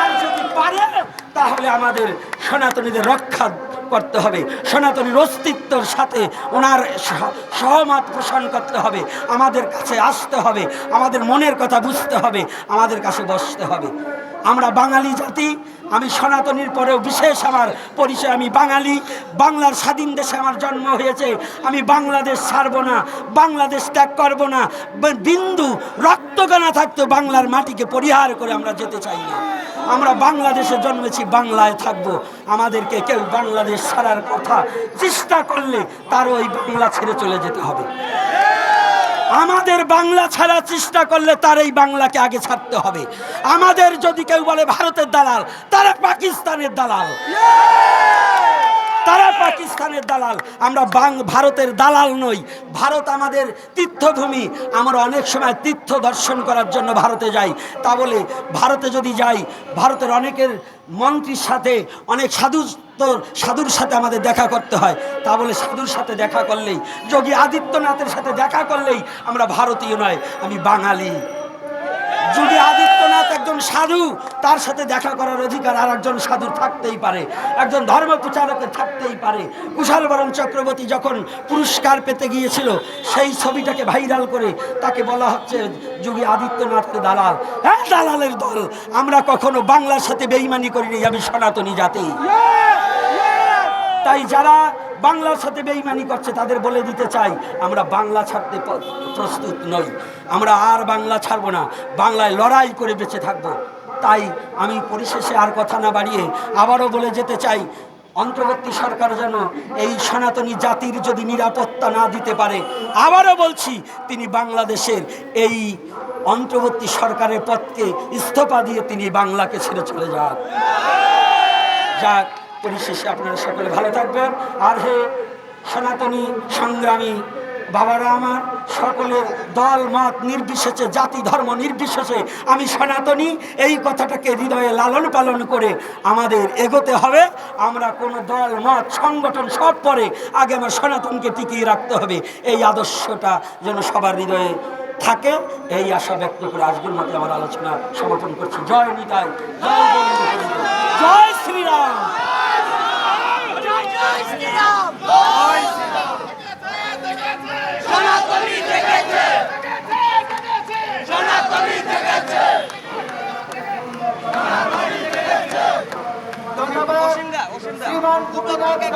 আর যদি পারে, তাহলে আমাদের সনাতনীদের রক্ষা করতে হবে। সনাতনীর অস্তিত্বর সাথে ওনার সহমত পোষণ করতে হবে। আমাদের কাছে আসতে হবে। আমাদের মনের কথা বুঝতে হবে। আমাদের কাছে বসতে হবে। আমরা বাঙালি জাতি, আমি সনাতনীর পরেও বিশেষ আমার পরিচয়, আমি বাঙালি। বাংলার স্বাধীন দেশে আমার জন্ম হয়েছে, আমি বাংলাদেশ ছাড়ব না, বাংলাদেশ ত্যাগ করব না বিন্দু রক্তগানা থাকতো বাংলার মাটিকে পরিহার করে আমরা যেতে চাই না। আমরা বাংলাদেশে জন্মেছি, বাংলায় থাকব। আমাদেরকে কেউ বাংলাদেশ ছাড়ার কথা চেষ্টা করলে তার ওই বাংলা ছেড়ে চলে যেতে হবে। আমাদের বাংলা ছাড়ার চেষ্টা করলে তার এই বাংলাকে আগে ছাড়তে হবে। আমাদের যদি কেউ বলে ভারতের দালাল, তারা পাকিস্তানের দালাল। তারা পাকিস্তানের দালাল। আমরা বাং ভারতের দালাল নই। ভারত আমাদের তীর্থভূমি। আমরা অনেক সময় তীর্থ দর্শন করার জন্য ভারতে যাই। তা বলে ভারতে যদি যাই, ভারতের অনেকের মন্ত্রীর সাথে, অনেক সাধু সাধুর সাথে আমাদের দেখা করতে হয়। তা বলে সাধুর সাথে দেখা করলেই, যোগী আদিত্যনাথের সাথে দেখা করলেই আমরা ভারতীয় নয়, আমি বাঙালি। যদি সাধু, তার সাথে দেখা করার অধিকার আর একজন সাধু থাকতেই পারে। একজন ধর্ম প্রচারকের থাকতেই পারে। কুশাল বরণ চক্রবর্তী যখন পুরস্কার পেতে গিয়েছিল, সেই ছবিটাকে ভাইরাল করে তাকে বলা হচ্ছে যোগী আদিত্যনাথকে দালাল। হ্যাঁ দালালের দল, আমরা কখনো বাংলার সাথে বেইমানি করিনি, আমি সনাতনী জাতি। তাই যারা বাংলার সাথে বেইমানি করছে, তাদের বলে দিতে চাই, আমরা বাংলা ছাড়তে প্রস্তুত নই। আমরা আর বাংলা ছাড়ব না, বাংলায় লড়াই করে বেঁচে থাকব। তাই আমি পরিশেষে আর কথা না বাড়িয়ে আবারও বলে যেতে চাই, অন্তর্বর্তী সরকার যেন এই সনাতনী জাতির যদি নিরাপত্তা না দিতে পারে, আবারও বলছি, তিনি বাংলাদেশের এই অন্তর্বর্তী সরকারের পথকে ইস্তফা দিয়ে তিনি বাংলাকে ছেড়ে চলে যান যাক পরিশেষে আপনারা সকলে ভালো থাকবেন। আর হে সনাতনী সংগ্রামী বাবারা আমার, সকলের দল, মত নির্বিশেষে, জাতি, ধর্ম নির্বিশেষে আমি সনাতনী, এই কথাটাকে হৃদয়ে লালন পালন করে আমাদের এগোতে হবে। আমরা কোনো দল, মত, সংগঠন সব পরে আগে আমার সনাতনকে টিকিয়ে রাখতে হবে। এই আদর্শটা যেন সবার হৃদয়ে থাকে, এই আশা ব্যক্ত করে আজকের মধ্যে আমার আলোচনা সমাপন করছি। জয় নিতাই, জয় জয় শ্রীরাম। ধন্যবাদ শ্রীমান গোপীনাথ